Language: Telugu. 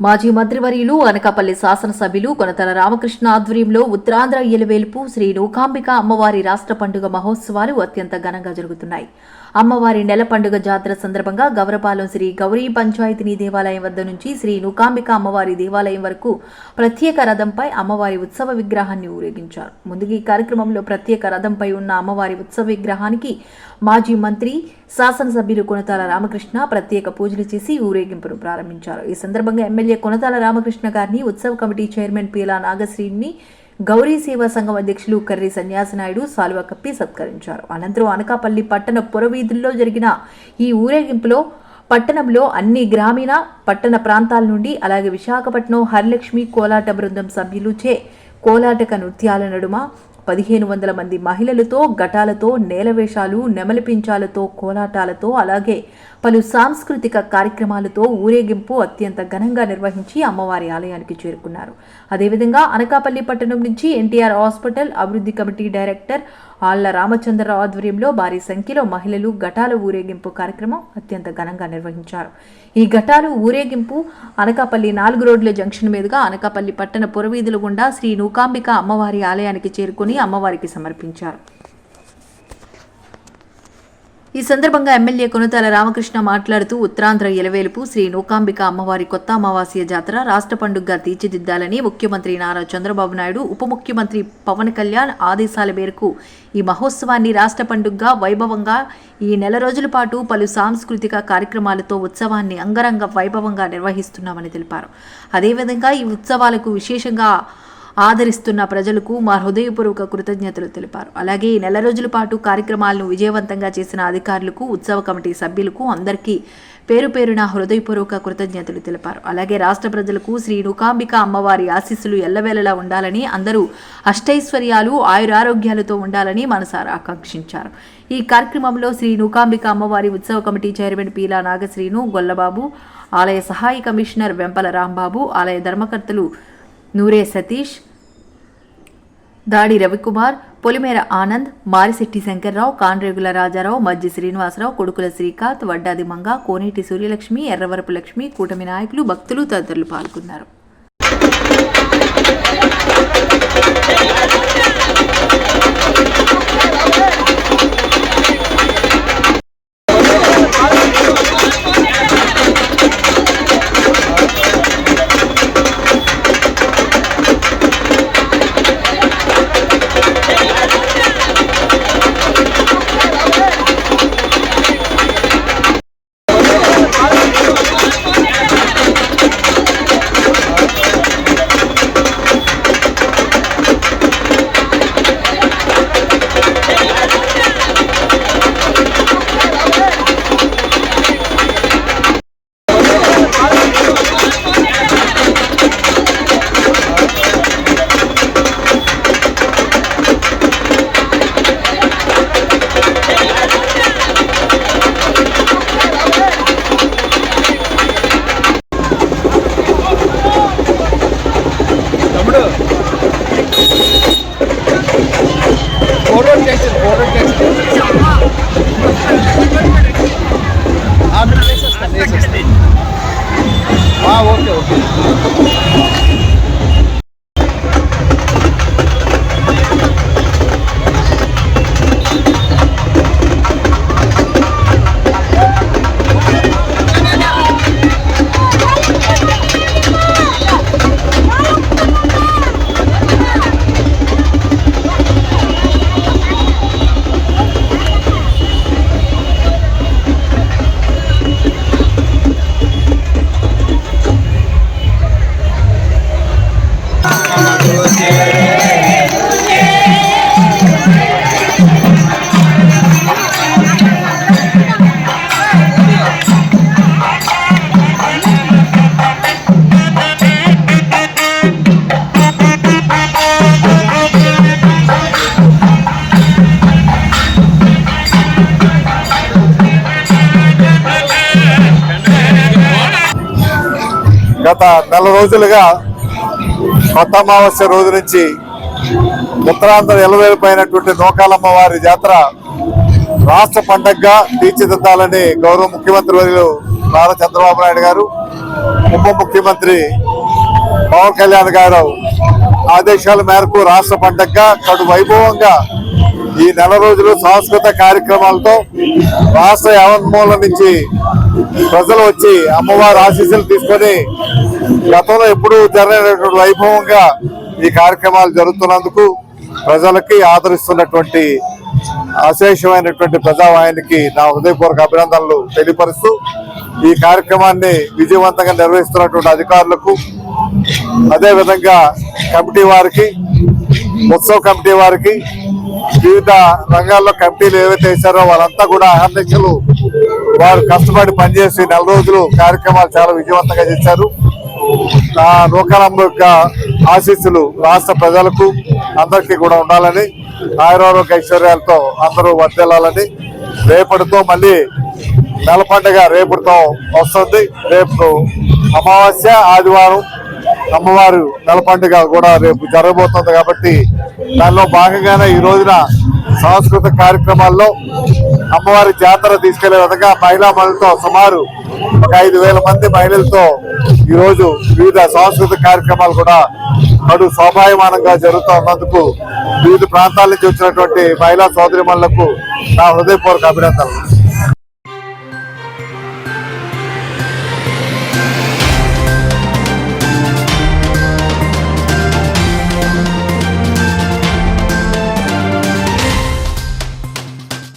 మాజీ మంత్రివర్యులు అనకాపల్లి శాసనసభ్యులు కొనతల రామకృష్ణ ఆధ్వర్యంలో ఉత్తరాంధ్ర ఎలువేల్పు శ్రీ నూకాంబిక అమ్మవారి రాష్ట్ర పండుగ మహోత్సవాలు అత్యంత ఘనంగా జరుగుతున్నాయి. అమ్మవారి నెల పండుగ జాతర సందర్భంగా గౌరపాలెం శ్రీ గౌరీ పంచాయతీని దేవాలయం వద్ద నుంచి శ్రీ నూకాంబిక అమ్మవారి దేవాలయం వరకు ప్రత్యేక రథంపై అమ్మవారి ఉత్సవ విగ్రహాన్ని ఊరేగించారు. ముందుగా ఈ కార్యక్రమంలో ప్రత్యేక రథంపై ఉన్న అమ్మవారి ఉత్సవ విగ్రహానికి మాజీ మంత్రి శాసనసభ్యులు కొనతాల రామకృష్ణ ప్రత్యేక పూజలు చేసి ఊరేగింపును ప్రారంభించారు. ఈ సందర్భంగా ఎమ్మెల్యే కొనతాల రామకృష్ణ గారిని ఉత్సవ కమిటీ చైర్మన్ పీలా నాగశ్రీని గౌరీ సేవా సంఘం అధ్యక్షులు కర్రి సన్యాసనాయుడు సాలువ కప్పి సత్కరించారు. అనంతరం అనకాపల్లి పట్టణ పురవీధుల్లో జరిగిన ఈ ఊరేగింపులో పట్టణంలో అన్ని గ్రామీణ పట్టణ ప్రాంతాల నుండి అలాగే విశాఖపట్నం హరిలక్ష్మి కోలాట బృందం సభ్యులు చే కోలాటక నృత్యాల నడుమ పదిహేను వందల మంది మహిళలతో ఘటాలతో నేలవేషాలు నెమలిపించాలతో కోలాటాలతో అలాగే పలు సాంస్కృతిక కార్యక్రమాలతో ఊరేగింపు అత్యంత ఘనంగా నిర్వహించి అమ్మవారి ఆలయానికి చేరుకున్నారు. అదేవిధంగా అనకాపల్లి పట్టణం నుంచి ఎన్టీఆర్ హాస్పిటల్ అభివృద్ధి కమిటీ డైరెక్టర్ ఆళ్ళ రామచంద్రరావు ఆధ్వర్యంలో భారీ సంఖ్యలో మహిళలు ఘటాల ఊరేగింపు కార్యక్రమం అత్యంత ఘనంగా నిర్వహించారు. ఈ ఘటాలు ఊరేగింపు అనకాపల్లి నాలుగు రోడ్ల జంక్షన్ మీదుగా అనకాపల్లి పట్టణ పురవీధుల గుండా శ్రీ నూకాంబిక అమ్మవారి ఆలయానికి చేరుకుని అమ్మవారికి సమర్పించారు. ఈ సందర్భంగా ఎమ్మెల్యే కొనుతాల రామకృష్ణ మాట్లాడుతూ ఉత్తరాంధ్ర ఎలవేలుపు శ్రీ నూకాంబిక అమ్మవారి కొత్త అమావాస్య జాతర రాష్ట్ర పండుగగా తీర్చిదిద్దాలని ముఖ్యమంత్రి నారా చంద్రబాబు నాయుడు ఉప ముఖ్యమంత్రి పవన్ కళ్యాణ్ ఆదేశాల మేరకు ఈ మహోత్సవాన్ని రాష్ట్ర పండుగగా వైభవంగా ఈ నెల రోజుల పాటు పలు సాంస్కృతిక కార్యక్రమాలతో ఉత్సవాన్ని అంగరంగ వైభవంగా నిర్వహిస్తున్నామని తెలిపారు. అదేవిధంగా ఈ ఉత్సవాలకు విశేషంగా ఆదరిస్తున్న ప్రజలకు మా హృదయపూర్వక కృతజ్ఞతలు తెలిపారు. అలాగే ఈ నెల రోజుల పాటు కార్యక్రమాలను విజయవంతంగా చేసిన అధికారులకు ఉత్సవ కమిటీ సభ్యులకు అందరికీ పేరు పేరున హృదయపూర్వక కృతజ్ఞతలు తెలిపారు. అలాగే రాష్ట్ర ప్రజలకు శ్రీ నుకాంబిక అమ్మవారి ఆశీస్సులు ఎల్లవేళలా ఉండాలని అందరూ అష్టైశ్వర్యాలు ఆయురారోగ్యాలతో ఉండాలని మనసారా ఆకాంక్షించారు. ఈ కార్యక్రమంలో శ్రీ నూకాంబిక అమ్మవారి ఉత్సవ కమిటీ చైర్మన్ పీలా నాగశ్రీను గొల్లబాబు ఆలయ సహాయ కమిషనర్ వెంపల రాంబాబు ఆలయ ధర్మకర్తలు నూరే సతీష్ దాడి రవికుమార్ పొలిమేర ఆనంద్ మారిశెట్టి శంకర్రావు కాన్రేగుల రాజారావు మజ్జి శ్రీనివాసరావు కొడుకుల శ్రీకాంత్ వడ్డాది మంగ కోనేటి సూర్యలక్ష్మి ఎర్రవరపు లక్ష్మి కూటమి నాయకులు భక్తులు తదితరులు పాల్గొన్నారు. just order guys. గత నెల రోజులుగా కొత్త అమావాస్య రోజు నుంచి ఉత్తరాంధ్ర ఎలవేలిపోయినటువంటి నూకాలమ్మ వారి జాతర రాష్ట్ర పండగగా తీర్చిదిద్దాలని గౌరవ ముఖ్యమంత్రి వర్యులు నారా చంద్రబాబు నాయుడు గారు ఉప ముఖ్యమంత్రి పవన్ కళ్యాణ్ గారు ఆదేశాల మేరకు రాష్ట్ర పండగగా కడు వైభవంగా ఈ నెల రోజులు సాంస్కృతిక కార్యక్రమాలతో రాష్ట్ర యావన్మూల నుంచి ప్రజలు వచ్చి అమ్మవారి ఆశీస్సులు తీసుకొని గతంలో ఎప్పుడూ జరగనటువంటి వైభవంగా ఈ కార్యక్రమాలు జరుగుతున్నందుకు ప్రజలకి ఆదరిస్తున్నటువంటి అశేషమైనటువంటి ప్రజావాహినికి నా హృదయపూర్వక అభినందనలు తెలియపరుస్తూ ఈ కార్యక్రమాన్ని విజయవంతంగా నిర్వహిస్తున్నటువంటి అధికారులకు అదేవిధంగా కమిటీ వారికి ఉత్సవ కమిటీ వారికి వివిధ రంగాల్లో కమిటీలు ఏవైతే వేశారో వాళ్ళంతా కూడా అహర్నిశలు వారు కష్టపడి పనిచేసి నెల రోజులు కార్యక్రమాలు చాలా విజయవంతంగా చేశారు. నా నూకలమ్మ యొక్క ఆశీస్సులు రాష్ట్ర ప్రజలకు అందరికీ కూడా ఉండాలని ఆయురారోగ్య ఐశ్వర్యాలతో అందరూ వర్దిల్లాలని రేపటితో మళ్ళీ నెల పండుగ రేపటితో వస్తుంది. రేపు అమావాస్య ఆదివారం అమ్మవారు నెల పండుగ కూడా రేపు జరగబోతుంది కాబట్టి దానిలో భాగంగానే ఈ రోజున సాంస్కృతిక కార్యక్రమాల్లో అమ్మవారి జాతర తీసుకెళ్ళే విధంగా మహిళా మహిళలతో సుమారు ఒక ఐదు వేల మంది మహిళలతో ఈరోజు వివిధ సాంస్కృతిక కార్యక్రమాలు కూడా కడు శోభాయమానంగా జరుగుతున్నందుకు వివిధ ప్రాంతాల నుంచి వచ్చినటువంటి మహిళా సోదరిమణులకు నా హృదయపూర్వక అభినందనలు.